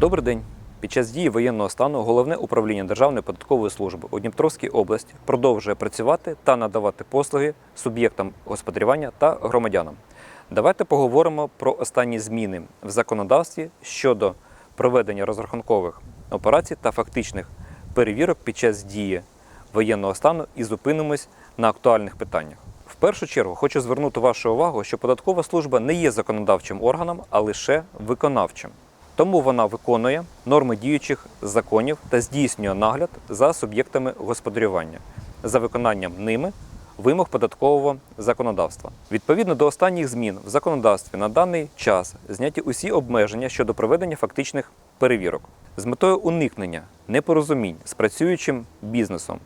Добрий день. Під час дії воєнного стану головне управління Державної податкової служби у Дніпровській області продовжує працювати та надавати послуги суб'єктам господарювання та громадянам. Давайте поговоримо про останні зміни в законодавстві щодо проведення розрахункових операцій та фактичних перевірок під час дії воєнного стану і зупинимось на актуальних питаннях. В першу чергу хочу звернути вашу увагу, що податкова служба не є законодавчим органом, а лише виконавчим. Тому вона виконує норми діючих законів та здійснює нагляд за суб'єктами господарювання за виконанням ними вимог податкового законодавства. Відповідно до останніх змін в законодавстві на даний час зняті усі обмеження щодо проведення фактичних перевірок з метою уникнення непорозумінь з працюючим бізнесом.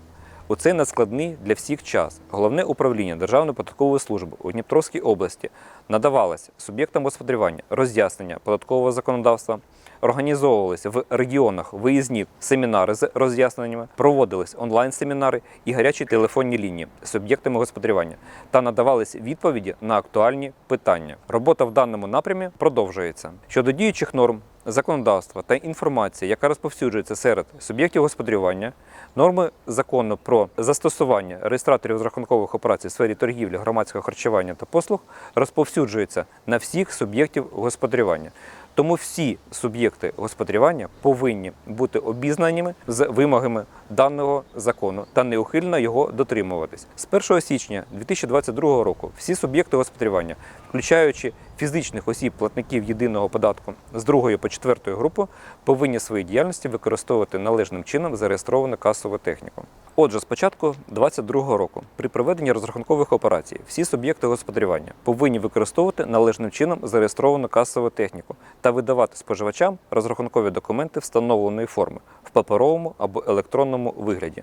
У цей надскладний для всіх час головне управління Державної податкової служби у Дніпровській області надавалося суб'єктам господарювання роз'яснення податкового законодавства, організовувалися в регіонах виїзні семінари з роз'ясненнями, проводились онлайн-семінари і гарячі телефонні лінії з суб'єктами господарювання та надавались відповіді на актуальні питання. Робота в даному напрямі продовжується. Щодо діючих норм законодавства та інформації, яка розповсюджується серед суб'єктів господарювання, норми закону про застосування реєстраторів розрахункових операцій в сфері торгівлі, громадського харчування та послуг розповсюджуються на всіх суб'єктів господарювання. Тому всі суб'єкти господарювання повинні бути обізнаними з вимогами даного закону та неухильно його дотримуватись. З 1 січня 2022 року всі суб'єкти господарювання, включаючи фізичних осіб платників єдиного податку з другої по четвертої групи, повинні свої діяльності використовувати належним чином зареєстровану касову техніку. Отже, з початку 2022 року при проведенні розрахункових операцій всі суб'єкти господарювання повинні використовувати належним чином зареєстровану касову техніку та видавати споживачам розрахункові документи встановленої форми в паперовому або електронному вигляді.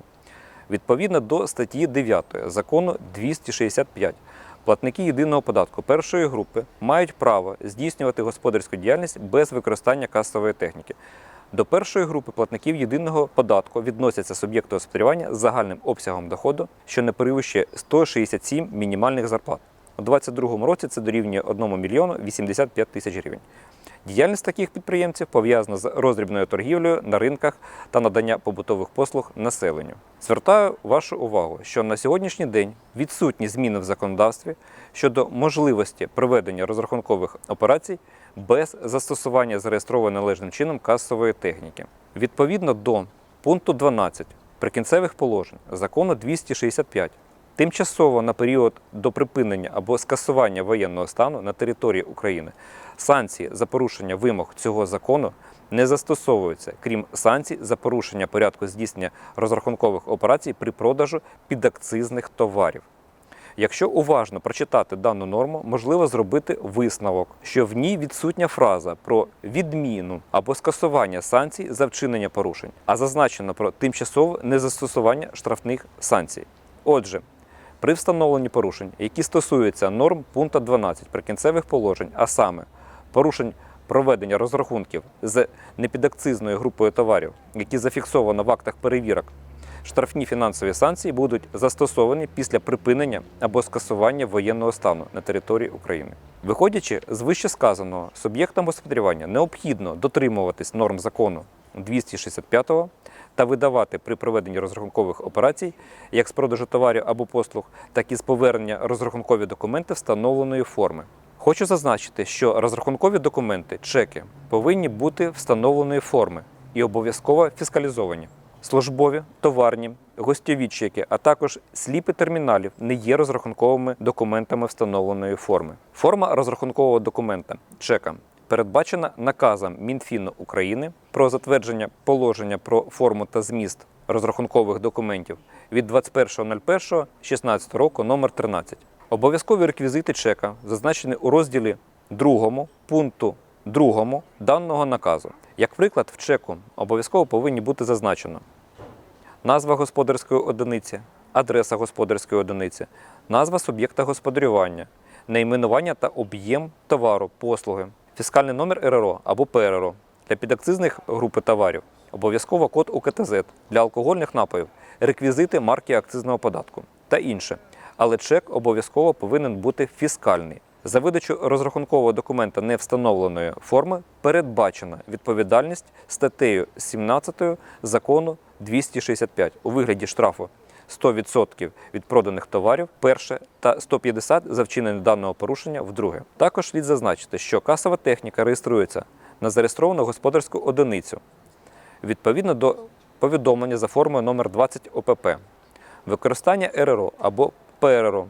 Відповідно до статті 9 закону 265 платники єдиного податку першої групи мають право здійснювати господарську діяльність без використання касової техніки. До першої групи платників єдиного податку відносяться суб'єкти господарювання з загальним обсягом доходу, що не перевищує 167 мінімальних зарплат. У 2022 році це дорівнює 1 мільйону 85 тисяч гривень. Діяльність таких підприємців пов'язана з роздрібною торгівлею на ринках та надання побутових послуг населенню. Звертаю вашу увагу, що на сьогоднішній день відсутні зміни в законодавстві щодо можливості проведення розрахункових операцій без застосування зареєстрованої належним чином касової техніки. Відповідно до пункту 12 прикінцевих положень закону 265 Тимчасово на період до припинення або скасування воєнного стану на території України санкції за порушення вимог цього закону не застосовуються, крім санкцій за порушення порядку здійснення розрахункових операцій при продажу підакцизних товарів. Якщо уважно прочитати дану норму, можливо зробити висновок, що в ній відсутня фраза про відміну або скасування санкцій за вчинення порушень, а зазначено про тимчасове незастосування штрафних санкцій. Отже, при встановленні порушень, які стосуються норм пункту 12 прикінцевих положень, а саме порушень проведення розрахунків з непідакцизною групою товарів, які зафіксовано в актах перевірок, штрафні фінансові санкції будуть застосовані після припинення або скасування воєнного стану на території України. Виходячи з вищесказаного, суб'єктам господарювання необхідно дотримуватись норм закону 265 та видавати при проведенні розрахункових операцій як з продажу товарів або послуг, так і з повернення розрахункові документи встановленої форми. Хочу зазначити, що розрахункові документи, чеки повинні бути встановленої форми і обов'язково фіскалізовані. Службові, товарні, гостьові чеки, а також сліпи терміналів не є розрахунковими документами встановленої форми. Форма розрахункового документа чека передбачена наказом Мінфіну України про затвердження положення про форму та зміст розрахункових документів від 21.01.16 року номер 13. Обов'язкові реквізити чека зазначені у розділі 2 пункту 2 даного наказу. Як приклад, в чеку обов'язково повинні бути зазначено назва господарської одиниці, адреса господарської одиниці, назва суб'єкта господарювання, найменування та об'єм товару, послуги, фіскальний номер РРО або ПРРО для підакцизних групи товарів, обов'язково код УКТЗ для алкогольних напоїв, реквізити марки акцизного податку та інше. Але чек обов'язково повинен бути фіскальний. За видачу розрахункового документа невстановленої форми передбачена відповідальність статтею 17 закону 265 у вигляді штрафу 100% від проданих товарів перше та 150 за вчинення даного порушення вдруге. Також слід зазначити, що касова техніка реєструється на зареєстровану господарську одиницю відповідно до повідомлення за формою номер 20 ОПП. Використання РРО або ПРРО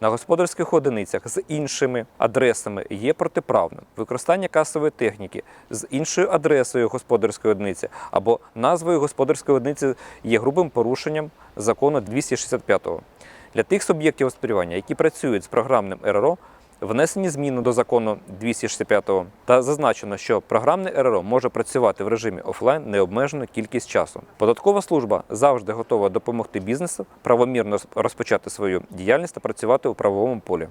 на господарських одиницях з іншими адресами є протиправним. Використання касової техніки з іншою адресою господарської одиниці або назвою господарської одиниці є грубим порушенням закону 265-го. Для тих суб'єктів господарювання, які працюють з програмним РРО, внесені зміни до закону 265 та зазначено, що програмне РРО може працювати в режимі офлайн необмежену кількість часу. Податкова служба завжди готова допомогти бізнесу правомірно розпочати свою діяльність та працювати у правовому полі.